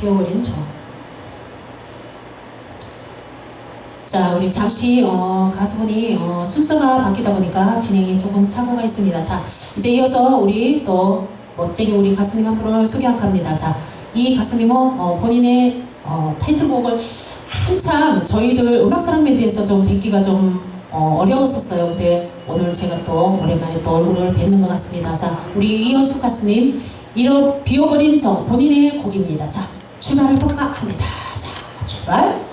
비어버린 저. 자, 우리 잠시 어, 가수분이 어, 순서가 바뀌다 보니까 진행이 조금 착오가 있습니다. 자, 이제 이어서 우리 또 멋쟁이 우리 가수님 한 분을 소개할까 합니다. 자, 이 가수님은 어, 본인의 어, 타이틀곡을 한참 저희들 음악사랑 밴드에서 좀 뵙기가 좀 어, 어려웠었어요. 근데 오늘 제가 또 오랜만에 또 얼굴을 뵙는 것 같습니다. 자, 우리 이현숙 가수님, 이런 비어버린 정 본인의 곡입니다. 자, 출발을 볼까 합니다. 자, 출발.